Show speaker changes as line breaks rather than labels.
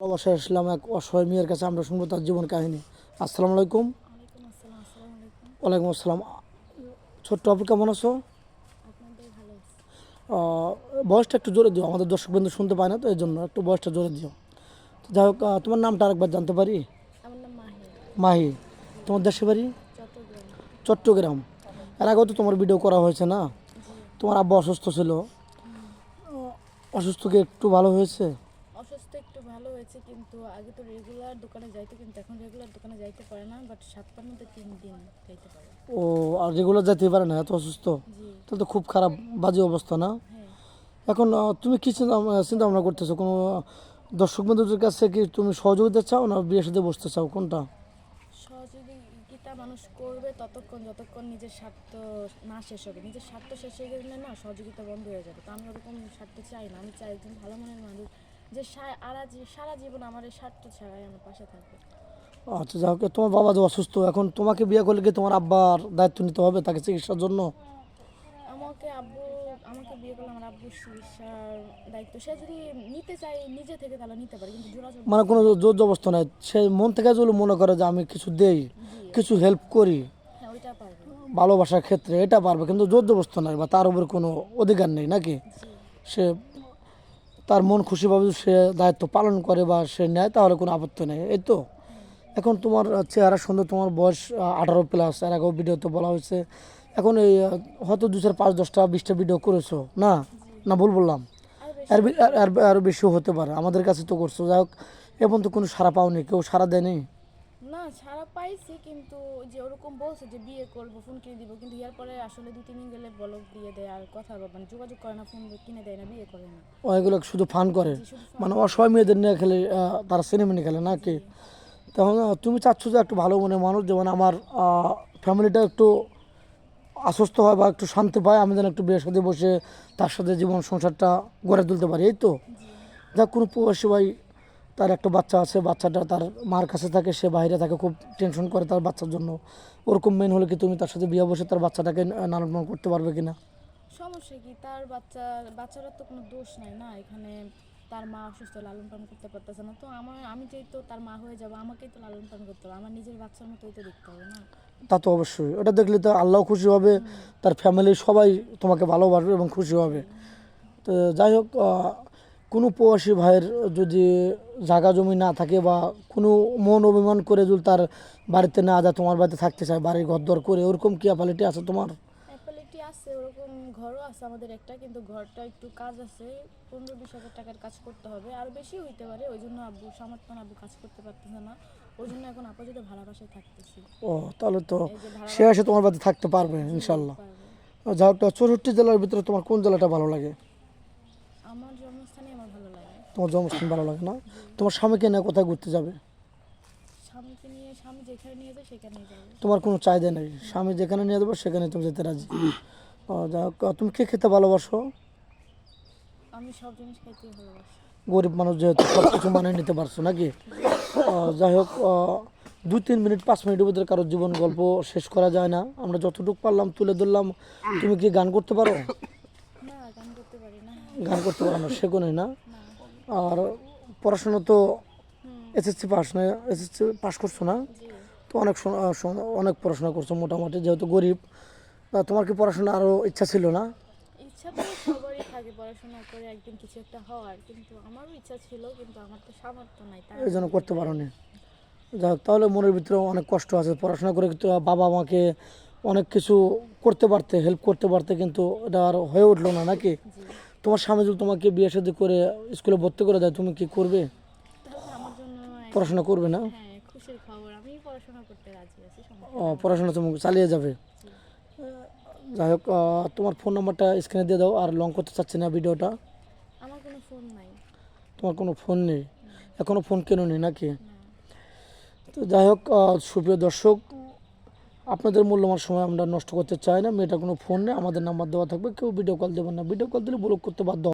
ভালোবাসা আসলাম এক অসহায় মেয়ের কাছে আমরা শুনব তার জীবন কাহিনী। আসসালামু আলাইকুম।
ওয়ালাইকুম আসসালাম। আলাইকুম
ওয়ালাইকুম আসসালাম ছোট্ট আপু কেমন আছো? বয়সটা একটু জোরে দিও আমাদের দর্শক বন্ধু শুনতে পায় না তো এই জন্য একটু বয়সটা জোরে দিও। তো যাই হোক তোমার নামটা আরেকবার জানতে পারি?
মাহি।
তোমার দেশে বাড়ি?
চট্টগ্রাম।
এর আগেও তো তোমার ভিডিও করা হয়েছে না? তোমার আব্বা অসুস্থ ছিল। আহ, অসুস্থ কি একটু ভালো হয়েছে?
হয়েছে কিন্তু আগে তো রেগুলার দোকানে যাইতো কিন্তু এখন রেগুলার দোকানে যাইতে পারে না বাট সপ্তাহের মধ্যে তিন দিন যাইতে পারে।
ও আর রেগুলার যেতে পারে না এত অসুস্থ? তাহলে তো খুব খারাপ বাজে অবস্থা না?
হ্যাঁ।
এখন তুমি কি চিন্তা চিন্তা ভাবনা করতেছো? কোনো দর্শক বন্ধুদের কাছে কি তুমি সহযোগিতা চাও না বিয়ের সাথে বসতে চাও? কোনটা?
সহযোগিতা মানুষ করবে ততক্ষণ যতক্ষণ নিজের স্বার্থ না শেষ হবে। নিজের স্বার্থ শেষ হয়ে গেলে না সহযোগিতা বন্ধ হয়ে যাবে। তো আমি ওরকম স্বার্থ চাই না। আমি চাই একজন ভালো মনের মানুষ যে সা- আরা জী- সারা জীবন আমার এই স্বার্থ ছাড়াই আমার পাশে থাকবে।
আচ্ছা যাই হোক তোমার বাবা যে অসুস্থ এখন তোমাকে বিয়ে করলে কি তোমার আব্বার দায়িত্ব নিতে হবে তাকে চিকিৎসার জন্য?
আমাকে আব্বু আমাকে বিয়ে করলে আমার আব্বুর চিকিৎসার দায়িত্ব। সে যদি নিতে চায় নিজে থেকে তাহলে নিতে পারে কিন্তু জোরাজোর
মানে কোনো জোর জবস্থা নাই। সে মন থেকে যদি মনে করে যে আমি কিছু দেই কিছু হেল্প করি
হ্যাঁ ওইটা পারবে।
ভালোবাসার ক্ষেত্রে এটা পারবে কিন্তু জোর জবস্থা নাই বা তার উপর কোনো অধিকার নেই নাকি? সে তার মন খুশিভাবে সে দায়িত্ব পালন করে বা সে নেয় তাহলে কোনো আপত্তি নেই। এই তো। এখন তোমার চেহারা সুন্দর তোমার বয়স আঠারো প্লাস এর আগেও ভিডিওতে বলা হয়েছে। এখন এই হয়তো দু চার পাঁচ দশটা বিশটা ভিডিও করেছ না? না ভুল বললাম?
আর-
আরও বেশিও হতে পারে। আমাদের কাছে তো করছ। যাই হোক এখন তো কোনো সারা পাওনি। কেউ সারা দেয়নি?
না ছাড়া পাইছি কিন্তু যে ওরকম বলছে যে বিয়ে করব ফোন কিনে দিব কিন্তু ইয়ার পরে আসলে দু তিন দিন গেলে বলক দিয়ে দেয় আর কথা মানে যোগাযোগ করে না ফোন কিনে দেয় না বিয়ে করে না।
ওইগুলো শুধু ফান করে। মানে অসহায় মেয়েদের নিয়ে খেলে আহ, সিনেমা নিয়ে খেলে নাকি? তখন তুমি চাচ্ছ যে একটু ভালো মনে মানুষ যেমন আমার ফ্যামিলিটা একটু আশ্বস্ত হয় বা একটু শান্তি পায় আমি যেন একটু বিয়ের সাথে বসে তার সাথে জীবন সংসারটা গড়ে তুলতে পারি এই তো? যা কোনো প্রবাসী ভাই তার একটা বাচ্চা আছে বাচ্চাটা তার মার কাছে থাকে সে বাইরে থাকে খুব টেনশন করে তার বাচ্চার জন্য। ওরকম মেন হলে কি তুমি তার সাথে বিয়ে বসে তার বাচ্চাটাকে লালন পালন করতে পারবে কিনা?
সমস্যা কি? তার বাচ্চা বাচ্চাটার তো কোনো দোষ নাই না? এখানে তার মা অসুস্থ লালন পালন করতে পারতেছে না। তো আমার আমি যেই তো তার মা হয়ে যাব আমাকেই তো লালন পালন করতে হবে। আমার নিজের বাচ্চার মতোই তো দেখতে হবে না?
তা তো অবশ্যই। ওটা দেখলে তো আল্লাহ খুশি হবে তার ফ্যামিলির সবাই তোমাকে ভালোবাসবে এবং খুশি হবে। তো যাই হোক কোনো প্রবাসী ভাইয়ের যদি জায়গা জমি না থাকে বা কোনো মন অভিমান করে যদি তার বাড়িতে না যায় তোমার বাড়িতে থাকতে চায় বাড়ির ঘর দর করে ওরকম কি অ্যাপালিটি আছে তোমার?
অ্যাপালিটি আছে ওরকম ঘরও আছে আমাদের একটা কিন্তু ঘরটা একটু কাজ আছে পনেরো বিশ হাজার টাকার কাজ করতে হবে আর বেশি হইতে পারে ওই জন্য আব্বু সামর্থ্য আব্বু কাজ করতে পারতেছে না ওই জন্য এখন আপাতত ভাড়া বাসায় থাকতেছি।
ও তাহলে তো
যে
সে এসে তোমার বাড়িতে থাকতে পারবে ইনশাল্লাহ।
পারবে।
যাই হোক চৌষট্টি জেলার ভিতরে তোমার কোন জেলাটা ভালো লাগে
আমার জন্মস্থানে আমার ভালো লাগে
তোমার জন্মস্থান ভালো লাগে না? তোমার স্বামীকে নিয়ে কোথায় ঘুরতে যাবে?
স্বামীকে নিয়ে স্বামী যেখানে নিয়ে যায় সেখানেই যাবে।
তোমার কোনো চাহিদা নেই? স্বামী যেখানে নিয়ে দেবো সেখানে তুমি যেতে রাজি। যাই হোক তুমি কে খেতে ভালোবাসো?
আমি সব জিনিস খাইতেই ভালোবাসি।
গরিব মানুষ যেহেতু সব কিছু মানিয়ে নিতে পারছ নাকি? যাই হোক দুই তিন মিনিট পাঁচ মিনিটের ভিতরে কারোর জীবন গল্প শেষ করা যায় না। আমরা যতটুকু পারলাম তুলে ধরলাম। তুমি কি গান করতে পারো?
গান করতে পারি না।
গান করতে পারো না শেখো না?
না।
আর পড়াশোনা তো এসএসসি পাস না এসএসসি পাস করছ না? তো অনেক অনেক পড়াশোনা করছ মোটামুটি যেহেতু গরিব তোমার কি পড়াশোনা আরও ইচ্ছা ছিল না?
ইচ্ছা তো সবারই থাকে পড়াশোনা করে একদিন কিছু একটা হওয়ার কিন্তু আমারও ইচ্ছা ছিল কিন্তু আমার তো সামর্থ্য নাই তাই
এই জন্য করতে পারো নি যাই হোক তাহলে মনের ভিতরে অনেক কষ্ট আছে পড়াশোনা করে কিন্তু বাবা মাকে অনেক কিছু করতে পারতে হেল্প করতে পারতে কিন্তু এটা আর হয়ে উঠল না নাকি? তোমার স্বামী যদি তোমাকে বিয়ে সাথে করে স্কুলে ভর্তি করে দেয় তুমি কি করবে? পড়াশোনা করবে না?
হ্যাঁ
ও, পড়াশোনা তুমি চালিয়ে যাবে। যাই হোক তোমার ফোন নাম্বারটা স্ক্রিনে দিয়ে দাও আর লং করতে চাচ্ছি না ভিডিওটা
আমার কোনো ফোন নাই।
তোমার কোনো ফোন নেই? এখনও ফোন কেন নেই নাকি? তো যাই হোক সুপ্রিয় দর্শক আপনাদের মূল্যবান সময় আমরা নষ্ট করতে চাই না। মেয়েটা কোনো ফোন নেই, আমাদের নাম্বার দেওয়া থাকবে। কেউ ভিডিও কল দেবেন না। ভিডিও কল দিলে ব্লক করতে বাধ্য